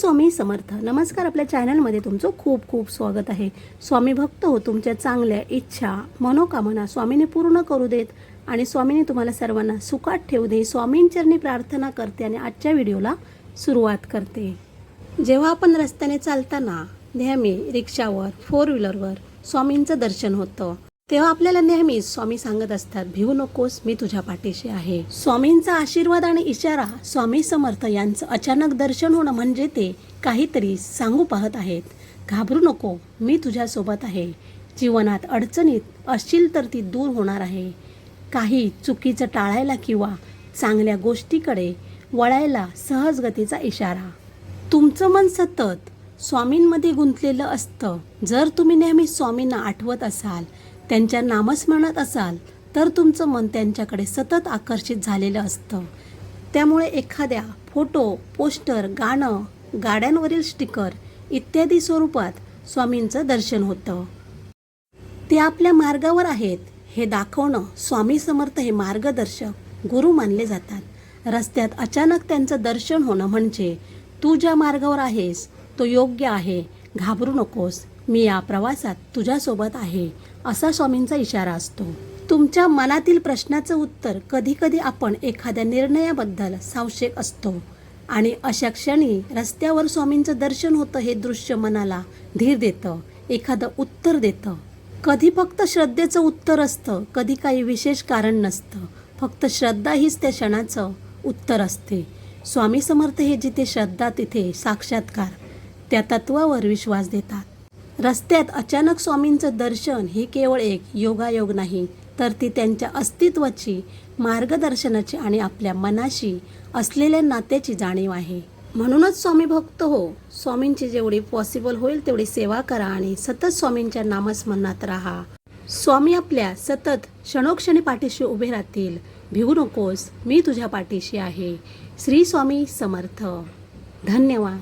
स्वामी समर्थ. नमस्कार आपल्या चॅनलमध्ये तुमचं खूप खूप स्वागत आहे. स्वामी भक्त हो तुमच्या चांगल्या इच्छा मनोकामना स्वामीने पूर्ण करू देत आणि स्वामीने तुम्हाला सर्वांना सुखात ठेवू दे स्वामींचरणी प्रार्थना करते आणि आजच्या व्हिडिओला सुरुवात करते. जेव्हा आपण रस्त्याने चालताना नेहमी रिक्षावर फोर व्हीलरवर स्वामींचं दर्शन होतं. तेव्हा आपल्याला नेहमी स्वामी सांगत असतात भिवू नकोस मी तुझ्या पाठीशी आहे. स्वामींचा आशीर्वाद आणि इशारा स्वामी समर्थ यांचं अचानक दर्शन होणं म्हणजे ते काहीतरी सांगू पाहत आहेत. घाबरू नको मी तुझ्यासोबत आहे. जीवनात अडचणीत असशील तर ती दूर होणार आहे. काही चुकीचं टाळायला किंवा चांगल्या गोष्टीकडे वळायला सहज गतीचा इशारा. तुमचं मन सतत स्वामींमध्ये गुंतलेलं असतं. जर तुम्ही नेहमी स्वामींना आठवत असाल त्यांच्या नामस्मरणात असाल तर तुमचं मन त्यांच्याकडे सतत आकर्षित झालेलं असतं. त्यामुळे एखाद्या फोटो पोस्टर गाणं गाड्यांवरील स्टिकर इत्यादी स्वरूपात स्वामींचं दर्शन होतं. ते आपल्या मार्गावर आहेत हे दाखवणं स्वामी समर्थ हे मार्गदर्शक गुरु मानले जातात. रस्त्यात अचानक त्यांचं दर्शन होणं म्हणजे तू ज्या मार्गावर आहेस तो योग्य आहे घाबरू नकोस. मी या प्रवासात तुझ्यासोबत आहे असा स्वामींचा इशारा असतो. तुमच्या मनातील प्रश्नाचं उत्तर कधीकधी आपण एखाद्या निर्णयाबद्दल सावशेक असतो. आणि अशा क्षणी रस्त्यावर स्वामींचं दर्शन होतं हे दृश्य मनाला धीर देतं एखादं उत्तर देतं. कधी फक्त श्रद्धेचं उत्तर असतं कधी काही विशेष कारण नसतं. फक्त श्रद्धा हीच त्या क्षणाचं उत्तर असते. स्वामी समर्थ हे जिथे श्रद्धा तिथे साक्षात्कार. त्या तत्वावर विश्वास देतात. रस्त्यात अचानक स्वामींचं दर्शन हे केवळ एक योगायोग नाही तर ती त्यांच्या अस्तित्वाची मार्गदर्शनाची आणि आपल्या मनाशी असलेल्या नात्याची जाणीव आहे. म्हणूनच स्वामी भक्त हो स्वामींची जेवढी पॉसिबल होईल तेवढी सेवा करा आणि सतत स्वामींच्या नामस्मरणात राहा. स्वामी आपल्या सतत क्षणोक्षणी पाठीशी उभे राहतील. भिवू नकोस मी तुझ्या पाठीशी आहे. श्री स्वामी समर्थ. धन्यवाद.